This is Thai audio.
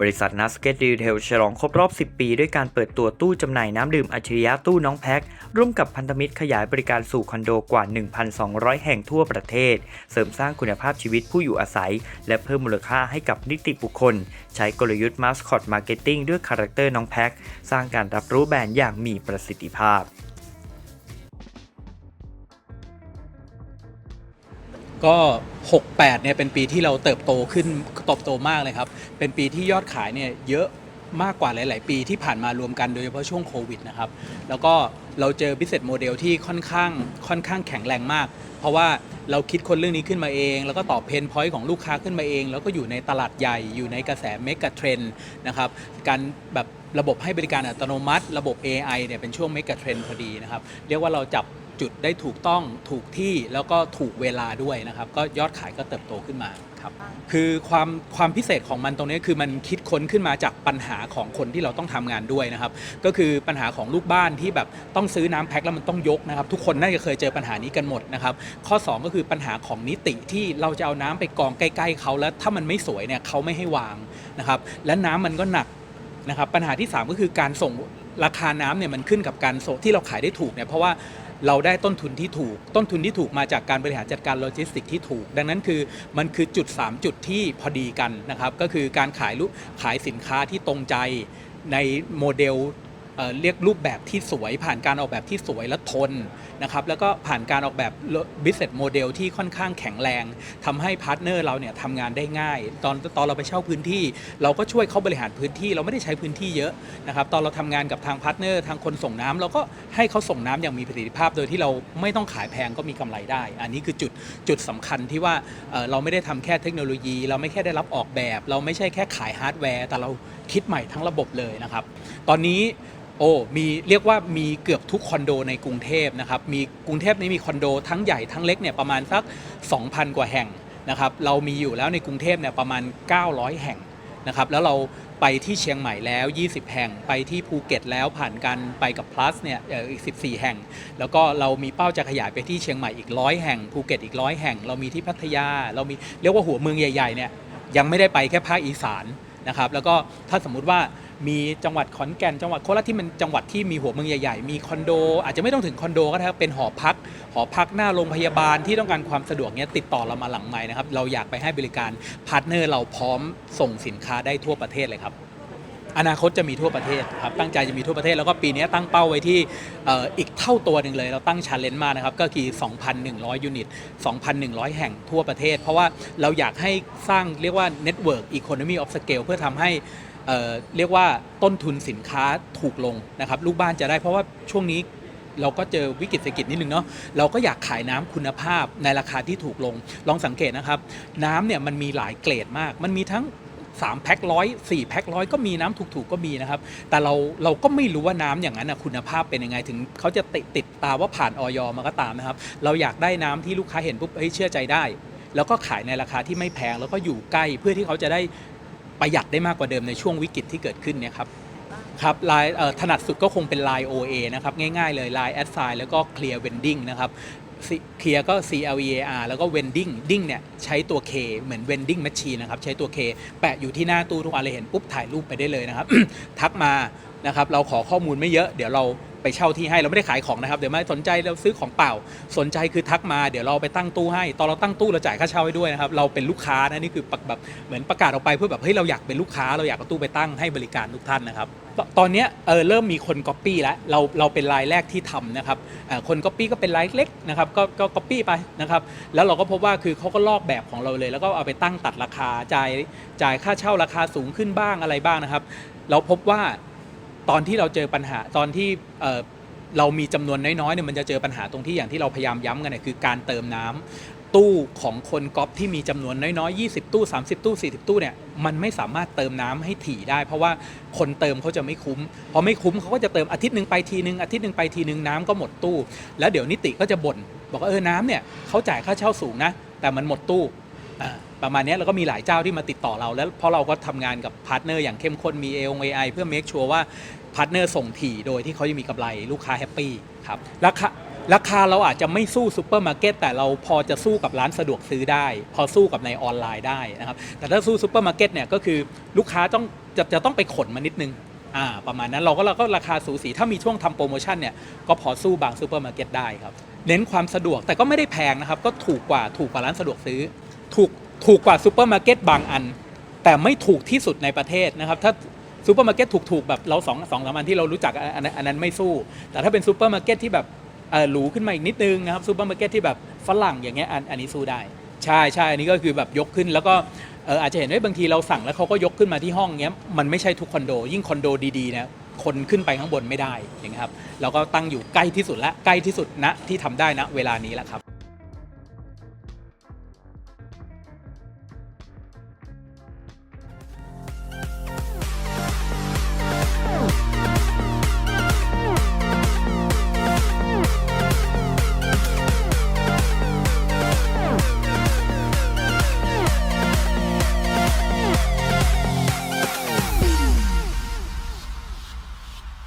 บริษัทนัสเก็ตดีเทลฉลองครบรอบ 10 ปีด้วยการเปิดตัวตู้จำหน่ายน้ำดื่มอัจฉริยะตู้น้องแพ็คร่วมกับพันธมิตรขยายบริการสู่คอนโดกว่า 1,200 แห่งทั่วประเทศ เสริมสร้างคุณภาพชีวิตผู้อยู่อาศัย และเพิ่มมูลค่าให้กับนิติบุคคล ใช้กลยุทธ์มาสคอตมาร์เก็ตติ้งด้วยคาแรคเตอร์น้องแพ็คสร้างการรับรู้แบรนด์อย่างมีประสิทธิภาพ ก็ 68เนี่ยเป็นปีที่เราเติบโตขึ้นเติบโตมากเลยครับ เป็นปีที่ยอดขายเนี่ยเยอะมากกว่าหลาย ๆ ปีที่ผ่านมารวมกันโดยเฉพาะช่วงโควิดนะครับ แล้วก็เราเจอ business model ที่ค่อนข้างค่อนข้างแข็งแรงมาก เพราะว่าเราคิดคนเรื่องนี้ขึ้นมาเอง แล้วก็ตอบเพนพอยต์ของลูกค้าขึ้นมาเอง แล้วก็อยู่ในตลาดใหญ่อยู่ในกระแสเมกะเทรนนะครับ การแบบระบบให้บริการอัตโนมัติ ระบบ AI เนี่ยเป็นช่วงเมกะเทรนพอดีนะครับ เรียกว่าเราจับ จุดได้ถูกต้องถูกที่แล้วก็ถูกเวลาด้วยนะครับ ก็ยอดขายก็เติบโตขึ้นมาครับ คือความความพิเศษของมันตรงนี้คือมันคิดค้นขึ้นมาจากปัญหาของคนที่เราต้องทำงานด้วยนะครับ ก็คือปัญหาของลูกบ้านที่แบบต้องซื้อน้ำแพ็คแล้วมันต้องยกนะครับ ทุกคนน่าจะเคยเจอปัญหานี้กันหมดนะครับ ข้อ 2 ก็คือปัญหาของนิติที่เราจะเอาน้ำไปกองใกล้ ๆเขาแล้วถ้ามันไม่สวยเนี่ยเขาไม่ให้วางนะครับ และน้ำมันก็หนักนะครับ ปัญหาที่ 3 ก็คือการส่งราคาน้ำเนี่ยมันขึ้นกับการส่งที่เราขายได้ถูกเนี่ยเพราะว่า เราได้ต้นทุนที่ถูก ต้นทุนที่ถูกมาจากการบริหารจัดการโลจิสติกที่ถูก ดังนั้นคือมันคือจุด 3 จุดที่พอดีกันนะครับ ก็คือการขายลูกขายสินค้าที่ตรงใจในโมเดล เรียกรูปแบบที่สวย ผ่านการออกแบบที่สวยและทนนะครับแล้วก็ผ่านการออกแบบ business model ที่ค่อนข้างแข็งแรงทำให้พาร์ทเนอร์เราเนี่ยทำงานได้ง่าย ตอนตอนเราไปเช่าพื้นที่ เราก็ช่วยเขาบริหารพื้นที่ เราไม่ได้ใช้พื้นที่เยอะนะครับตอนเราทำงานกับทางพาร์ทเนอร์ทางคนส่งน้ำเราก็ให้เขาส่งน้ำอย่างมีประสิทธิภาพ โดยที่เราไม่ต้องขายแพงก็มีกำไรได้ อันนี้คือจุดจุดสำคัญที่ว่าเอ่อเราไม่ได้ทำแค่เทคโนโลยี เราไม่แค่ได้รับออกแบบ เราไม่ใช่แค่ขายฮาร์ดแวร์แต่เราคิดใหม่ทั้งระบบเลยนะครับตอนนี้ โอ้มีเรียกว่ามีเกือบทุกคอนโดในกรุงเทพนะครับมีกรุงเทพนี้มีคอนโดทั้งใหญ่ทั้งเล็กเนี่ยประมาณสัก 2,000 กว่าแห่งนะครับเรามีอยู่แล้วในกรุงเทพเนี่ยประมาณ 900 แห่งนะครับแล้วเราไปที่เชียงใหม่แล้ว 20 แห่ง ไปที่ภูเก็ตแล้วผ่านการไปกับ plus เนี่ยอีก 14 แห่ง แล้วก็เรามีเป้าจะขยายไปที่เชียงใหม่อีก100แห่ง ภูเก็ตอีก100แห่ง เรามีที่พัทยา เรามีเรียกว่าหัวเมืองใหญ่ๆเนี่ยยังไม่ได้ไปแค่ภาคอีสานนะครับ แล้วก็ถ้าสมมุติว่า มีจังหวัดขอนแก่นจังหวัดโคราชที่มันจังหวัดที่มีหัวเมืองใหญ่ๆ มีคอนโด อาจจะไม่ต้องถึงคอนโดก็ได้ครับเป็นหอพัก หอพักหน้าโรงพยาบาลที่ต้องการความสะดวกเนี้ยติดต่อเรามาหลังใหม่นะครับเราอยากไปให้บริการพาร์ทเนอร์เราพร้อมส่งสินค้าได้ทั่วประเทศเลยครับ อนาคตจะมีทั่วประเทศครับตั้งใจจะมีทั่วประเทศแล้วก็ปีนี้ตั้งเป้าไว้ที่เอ่ออีกเท่าตัวหนึ่งเลย เราตั้งชาเลนจ์มานะครับก็คือ 2,100 ยูนิต 2,100 แห่งทั่วประเทศ เพราะว่าเราอยากให้สร้างเรียกว่า Network Economy of Scale เพื่อทำให้ เอ่อเรียกว่าต้นทุนสินค้าถูกลงนะครับลูกบ้านจะได้เพราะว่าช่วงนี้เราก็เจอวิกฤตเศรษฐกิจนิดนึงเนาะเราก็อยากขายน้ำคุณภาพในราคาที่ถูกลง ลองสังเกตนะครับ น้ำเนี่ยมันมีหลายเกรดมาก มันมีทั้ง3แพ็คร้อยสี่แพ็คร้อยก็มีน้ำถูกๆก็มีนะครับ แต่เราเราก็ไม่รู้ว่าน้ำอย่างนั้นนะคุณภาพเป็นยังไงถึงเขาจะติดติดตาว่าผ่านออยมาก็ตามนะครับ เราอยากได้น้ำที่ลูกค้าเห็นปุ๊บเฮ้ยเชื่อใจได้ แล้วก็ขายในราคาที่ไม่แพงแล้วก็อยู่ใกล้เพื่อที่เขาจะได้ ประหยัดได้มากกว่าเดิมในช่วงวิกฤตที่เกิดขึ้นเนี่ยครับครับไลน์ถนัดสุดก็คงเป็น Line OA นะครับ ง่ายๆเลย Line Ad Sign แล้วก็ Clear Vending นะครับเคลียร์ก็ C L E A R แล้วก็ Vending ดิ้งเนี่ยใช้ตัว K เหมือน Vending Machine นะครับ ใช้ตัว K แปะอยู่ที่หน้าตู้ทุกอันเลยเห็นปุ๊บถ่ายรูปไปได้เลยนะครับ ทักมานะครับ เราขอข้อมูลไม่เยอะ เดี๋ยวเรา ไปเช่าที่ให้เราไม่ได้ขายของนะครับเดี๋ยวไม่สนใจเราซื้อของเปล่า สนใจคือทักมาเดี๋ยวเราไปตั้งตู้ให้ ตอนเราตั้งตู้เราจ่ายค่าเช่าให้ด้วยนะครับเราเป็นลูกค้านะนี่คือแบบเหมือนประกาศออกไปเพื่อแบบเฮ้ยเราอยากเป็นลูกค้าเราอยากเอาตู้ไปตั้งให้บริการทุกท่านนะครับตอนนี้เออเริ่มมีคนก๊อปปี้แล้วเราเราเป็นรายแรกที่ทำนะครับคนก๊อปปี้ก็เป็นรายเล็กนะครับก็ก็ก๊อปปี้ไปนะครับแล้วเราก็พบว่าคือเขาก็ลอกแบบของเราเลย แล้วก็เอาไปตั้งตัดราคาจ่ายจ่ายค่าเช่าราคาสูงขึ้นบ้างอะไรบ้างนะครับ เราพบว่า ตอนที่เราเจอปัญหาตอนที่เอ่อเรามีจำนวนน้อยๆเนี่ยมันจะเจอปัญหาตรงที่อย่างที่เราพยายามย้ำกันเนี่ยคือการเติมน้ำตู้ของคนก๊อปที่มีจำนวนน้อยๆ20 ตู้ 30 ตู้ 40 ตู้เนี่ยมันไม่สามารถเติมน้ำให้ถี่ได้ เพราะว่าคนเติมเขาจะไม่คุ้มพอไม่คุ้มเขาก็จะเติมอาทิตย์หนึ่งไปทีนึงอาทิตย์หนึ่งไปทีนึงน้ำก็หมดตู้ แล้วเดี๋ยวนิติก็จะบ่นบอกว่าเออน้ำเนี่ยเขาจ่ายค่าเช่าสูงนะ แต่มันหมดตู้อ่า ประมาณนี้แล้วก็มีหลายเจ้าที่มาติดต่อเรา แล้วเพราะเราก็ทำงานกับพาร์ทเนอร์อย่างเข้มข้นมี a อ AI เพื่อ make sure ว่าพาร์ทเนอร์ส่งถี่โดยที่เขาจะมีกำไรลูกค้าแฮปปี้ครับราคาราคาเราอาจจะไม่สู้ซูเปอร์มาร์เก็ตแต่เราพอจะสู้กับร้านสะดวกซื้อได้ พอสู้กับในออนไลน์ได้นะครับแต่ถ้าสู้ซูเปอร์มาร์เก็ตเนี่ยก็คือลูกค้าต้องจะจะต้องไปขนมานิดนึงอ่าประมาณนั้นเราก็เราก็ราคาสูสีถ้ามีช่วงทำโปรโมชั่นเนี่ยก็พอสู้บางซูเปอร์มาร์เก็ตได้ครับเน้นความสะดวกแต่ก็ไม่ได้แพงนะครับก็ถูกกว่าถูกกว่าร้านสะดวกซื้อ ถูก ถูกกว่าซูเปอร์มาร์เก็ตบางอัน แต่ไม่ถูกที่สุดในประเทศนะครับ ถ้าซูเปอร์มาร์เก็ตถูกๆแบบเราสองสองสามอันที่เรารู้จักอันนั้นอันนั้นไม่สู้ แต่ถ้าเป็นซูเปอร์มาร์เก็ตที่แบบหรูขึ้นมาอีกนิดนึงนะครับซูเปอร์มาร์เก็ตที่แบบฝรั่งอย่างเงี้ยอันอันนี้สู้ได้ใช่ใช่อันนี้ก็คือแบบยกขึ้นแล้วก็อาจจะเห็นว่าบางทีเราสั่งแล้วเขาก็ยกขึ้นมาที่ห้องเงี้ยมันไม่ใช่ทุกคอนโด ยิ่งคอนโดดีๆนี่ยคนขึ้นไปข้างบนไม่ได้อย่างเงี้ยครับเราก็ตั้งอยู่ใกล้ที่สุดและใกล้ที่สุดณที่ทำได้ณเวลานี้แหละครับ